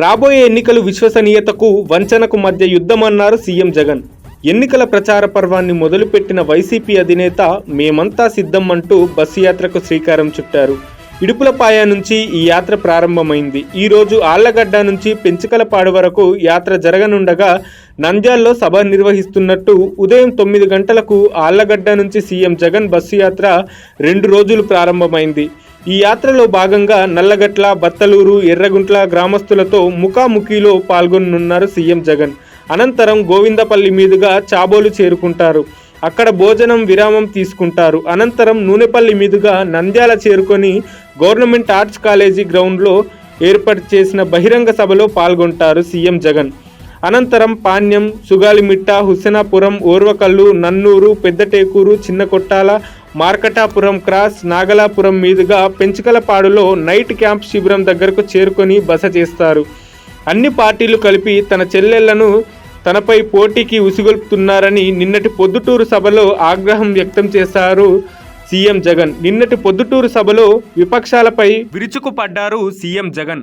రాబోయే ఎన్నికలు విశ్వసనీయతకు వంచనకు మధ్య యుద్ధమన్నారు సీఎం జగన్. ఎన్నికల ప్రచార పర్వాన్ని మొదలుపెట్టిన వైసీపీ అధినేత మేమంతా సిద్ధం అంటూ బస్సు యాత్రకు శ్రీకారం చుట్టారు. ఇడుపులపాయ నుంచి ఈ యాత్ర ప్రారంభమైంది. ఈ రోజు ఆళ్ళగడ్డ నుంచి పెంచికలపాడు వరకు యాత్ర జరగనుండగా నంద్యాల్లో సభ నిర్వహిస్తున్నట్టు ఉదయం తొమ్మిది గంటలకు ఆళ్ళగడ్డ నుంచి సీఎం జగన్ బస్సు యాత్ర రెండు రోజులు ప్రారంభమైంది. ఈ యాత్రలో భాగంగా నల్లగట్ల బత్తలూరు ఎర్రగుంట్ల గ్రామస్తులతో ముఖాముఖిలో పాల్గొనున్నారు సీఎం జగన్. అనంతరం గోవిందపల్లి మీదుగా చాబోలు చేరుకుంటారు. అక్కడ భోజనం విరామం తీసుకుంటారు. అనంతరం నూనెపల్లి మీదుగా నంద్యాల చేరుకొని గవర్నమెంట్ ఆర్ట్స్ కాలేజీ గ్రౌండ్లో ఏర్పాటు చేసిన బహిరంగ సభలో పాల్గొంటారు సీఎం జగన్. అనంతరం పాణ్యం సుగాలిమిట్ట హుస్సేనాపురం ఓర్వకల్లు నన్నూరు పెద్దటేకూరు చిన్న కొట్టాల మార్కటాపురం క్రాస్ నాగలాపురం మీదుగా పెంచుకలపాడులో నైట్ క్యాంప్ శిబిరం దగ్గరకు చేరుకొని బస చేస్తారు. అన్ని పార్టీలు కలిపి తన చెల్లెళ్ళను తనపై పోటీకి ఉసిగొల్పుతున్నారని నిన్నటి పొద్దుటూరు సభలో ఆగ్రహం వ్యక్తం చేశారు సీఎం జగన్. నిన్నటి పొద్దుటూరు సభలో విపక్షాలపై విరుచుకుపడ్డారు సీఎం జగన్.